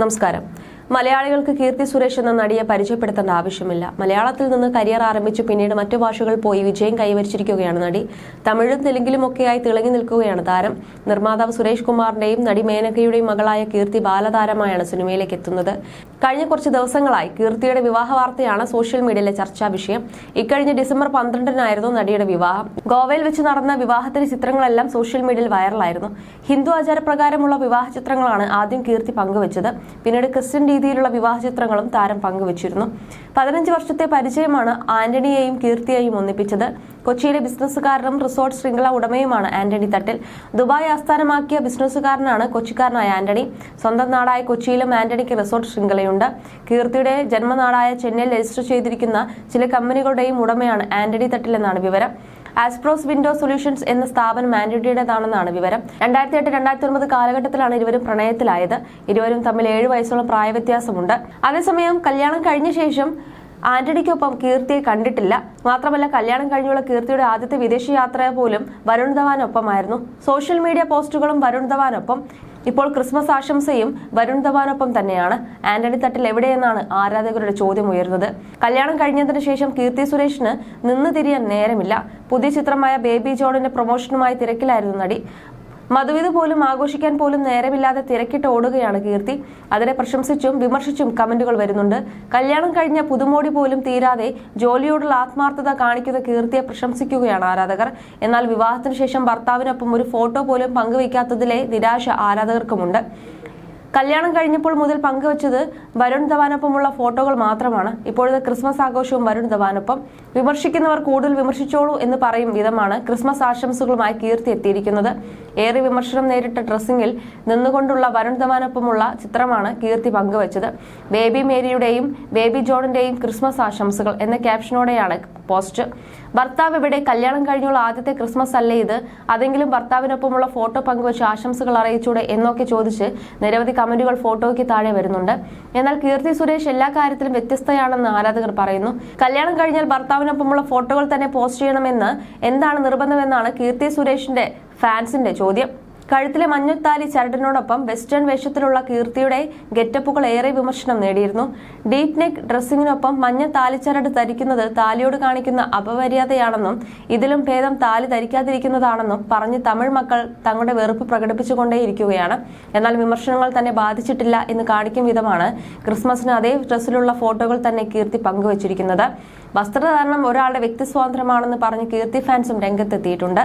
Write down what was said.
നമസ്കാരം. മലയാളികൾക്ക് കീർത്തി സുരേഷ് എന്ന നടിയെ പരിചയപ്പെടുത്തേണ്ട ആവശ്യമില്ല. മലയാളത്തിൽ നിന്ന് കരിയർ ആരംഭിച്ചു പിന്നീട് മറ്റു ഭാഷകൾ പോയി വിജയം കൈവരിച്ചിരിക്കുകയാണ് നടി. തമിഴും തെലുങ്കിലും ഒക്കെയായി തിളങ്ങി നിൽക്കുകയാണ് താരം. നിർമ്മാതാവ് സുരേഷ് കുമാറിന്റെയും നടി മേനകയുടെയും മകളായ കീർത്തി ബാലതാരമായാണ് സിനിമയിലേക്ക് എത്തുന്നത്. കഴിഞ്ഞ കുറച്ച് ദിവസങ്ങളായി കീർത്തിയുടെ വിവാഹ വാർത്തയാണ് സോഷ്യൽ മീഡിയയിലെ ചർച്ചാ വിഷയം. ഇക്കഴിഞ്ഞ ഡിസംബർ പന്ത്രണ്ടിനായിരുന്നു നടിയുടെ വിവാഹം. ഗോവയിൽ വെച്ച് നടന്ന വിവാഹത്തിന്റെ ചിത്രങ്ങളെല്ലാം സോഷ്യൽ മീഡിയയിൽ വൈറലായിരുന്നു. ഹിന്ദു ആചാരപ്രകാരമുള്ള വിവാഹ ചിത്രങ്ങളാണ് ആദ്യം കീർത്തി പങ്കുവച്ചത്. പിന്നീട് ക്രിസ്ത്യൻ രീതിയിലുള്ള വിവാഹ ചിത്രങ്ങളും താരം പങ്കുവച്ചിരുന്നു. പതിനഞ്ച് വർഷത്തെ പരിചയമാണ് ആന്റണിയെയും കീർത്തിയെയും ഒന്നിപ്പിച്ചത്. കൊച്ചിയിലെ ബിസിനസ്സുകാരനും റിസോർട്ട് ശൃംഖല ഉടമയുമാണ് ആന്റണി തട്ടിൽ. ദുബായ് ആസ്ഥാനമാക്കിയ ബിസിനസ്സുകാരനാണ് കൊച്ചിക്കാരനായ ആന്റണി. സ്വന്തം നാടായ കൊച്ചിയിലും ആന്റണിക്ക് റിസോർട്ട് ശൃംഖലയുണ്ട്. കീർത്തിയുടെ ജന്മനാടായ ചെന്നൈയിൽ രജിസ്റ്റർ ചെയ്തിരിക്കുന്ന ചില കമ്പനികളുടെയും ഉടമയാണ് ആന്റണി തട്ടിൽ എന്നാണ് വിവരം. ആസ്പ്രോസ് വിൻഡോ സൊല്യൂഷൻസ് എന്ന സ്ഥാപനം ആന്റണിയുടേതാണെന്നാണ് വിവരം. രണ്ടായിരത്തി എട്ട് രണ്ടായിരത്തി ഒൻപത് കാലഘട്ടത്തിലാണ് ഇരുവരും പ്രണയത്തിലായത്. ഇരുവരും തമ്മിൽ ഏഴ് വയസ്സുള്ള പ്രായവ്യത്യാസമുണ്ട്. അതേസമയം കല്യാണം കഴിഞ്ഞ ശേഷം ആന്റണിക്കൊപ്പം കീർത്തിയെ കണ്ടിട്ടില്ല. മാത്രമല്ല കല്യാണം കഴിഞ്ഞുള്ള കീർത്തിയുടെ ആദ്യത്തെ വിദേശ യാത്ര പോലും വരുൺ ധവാനൊപ്പമായിരുന്നു. സോഷ്യൽ മീഡിയ പോസ്റ്റുകളും വരുൺ ധവാനൊപ്പം ഇപ്പോൾ ക്രിസ്മസ് ആശംസയും വരുൺ ധവാനൊപ്പം തന്നെയാണ്. ആന്റണി തട്ടിൽ എവിടെയെന്നാണ് ആരാധകരുടെ ചോദ്യം ഉയർന്നത്. കല്യാണം കഴിഞ്ഞതിന് ശേഷം കീർത്തി സുരേഷിന് നിന്ന് തിരിയാൻ നേരമില്ല. പുതിയ ചിത്രമായ ബേബി ജോണിന്റെ പ്രൊമോഷനുമായി തിരക്കിലായിരുന്നു നടി. മധുവിധ പോലും ആഘോഷിക്കാൻ പോലും നേരമില്ലാതെ തിരക്കിട്ട് ഓടുകയാണ് കീർത്തി. അതിനെ പ്രശംസിച്ചും വിമർശിച്ചും കമന്റുകൾ വരുന്നുണ്ട്. കല്യാണം കഴിഞ്ഞ പുതുമോടി പോലും തീരാതെ ജോലിയോടുള്ള ആത്മാർത്ഥത കാണിക്കുന്ന കീർത്തിയെ പ്രശംസിക്കുകയാണ് ആരാധകർ. എന്നാൽ വിവാഹത്തിന് ശേഷം ഭർത്താവിനൊപ്പം ഒരു ഫോട്ടോ പോലും പങ്കുവയ്ക്കാത്തതിലെ നിരാശ ആരാധകർക്കുമുണ്ട്. കല്യാണം കഴിഞ്ഞപ്പോൾ മുതൽ പങ്കുവച്ചത് വരുൺ ധവാനൊപ്പമുള്ള ഫോട്ടോകൾ മാത്രമാണ്. ഇപ്പോഴത്തെ ക്രിസ്മസ് ആഘോഷവും വരുൺ ധവാനൊപ്പം. വിമർശിക്കുന്നവർ കൂടുതൽ വിമർശിച്ചോളൂ എന്ന് പറയും വിധമാണ് ക്രിസ്മസ് ആശംസകളുമായി കീർത്തി എത്തിയിരിക്കുന്നത് ഏറെ വിമർശനം നേരിട്ട ഡ്രസ്സിംഗിൽ നിന്നുകൊണ്ടുള്ള വരുൺ ധവാനൊപ്പമുള്ള ചിത്രമാണ് കീർത്തി പങ്കുവച്ചത്. ബേബി മേരിയുടെയും ബേബി ജോണിന്റെയും ക്രിസ്മസ് ആശംസകൾ എന്ന ക്യാപ്ഷനോടെയാണ് പോസ്റ്റ്. ഭർത്താവ് ഇവിടെ കല്യാണം കഴിഞ്ഞുള്ള ആദ്യത്തെ ക്രിസ്മസ് അല്ലേ ഇത്? അതെങ്കിലും ഭർത്താവിനൊപ്പമുള്ള ഫോട്ടോ പങ്കുവച്ച് ആശംസകൾ അറിയിച്ചൂടെ എന്നൊക്കെ ചോദിച്ച് നിരവധി കമന്റുകൾ ഫോട്ടോയ്ക്ക് താഴെ വരുന്നുണ്ട്. എന്നാൽ കീർത്തി സുരേഷ് എല്ലാ കാര്യത്തിലും വ്യത്യസ്തയാണെന്ന് ആരാധകർ പറയുന്നു. കല്യാണം കഴിഞ്ഞാൽ ഭർത്താവിനൊപ്പമുള്ള ഫോട്ടോകൾ തന്നെ പോസ്റ്റ് ചെയ്യണമെന്ന് എന്താണ് നിർബന്ധമെന്നാണ് കീർത്തി സുരേഷിന്റെ ഫാൻസിന്റെ ചോദ്യം. കഴുത്തിലെ മഞ്ഞത്താലി ചരടിനോടൊപ്പം വെസ്റ്റേൺ വേഷത്തിലുള്ള കീർത്തിയുടെ ഗെറ്റപ്പുകൾ ഏറെ വിമർശനം നേടിയിരുന്നു. ഡീപ് നെക്ക് ഡ്രസ്സിങ്ങിനൊപ്പം മഞ്ഞ താലിച്ചരട് ധരിക്കുന്നത് താലിയോട് കാണിക്കുന്ന അപമര്യാദയാണെന്നും ഇതിലും ഭേദം താലി ധരിക്കാതിരിക്കുന്നതാണെന്നും പറഞ്ഞ് തമിഴ് മക്കൾ തങ്ങളുടെ വെറുപ്പ് പ്രകടിപ്പിച്ചുകൊണ്ടേയിരിക്കുകയാണ്. എന്നാൽ വിമർശനങ്ങൾ തന്നെ ബാധിച്ചിട്ടില്ല എന്ന് കാണിക്കും വിധമാണ് ക്രിസ്മസിന് അതേ ഡ്രസ്സിലുള്ള ഫോട്ടോകൾ തന്നെ കീർത്തി പങ്കുവച്ചിരിക്കുന്നത്. വസ്ത്രധാരണം ഒരാളുടെ വ്യക്തി സ്വാതന്ത്ര്യമാണെന്ന് പറഞ്ഞ് കീർത്തി ഫാൻസും രംഗത്തെത്തിയിട്ടുണ്ട്.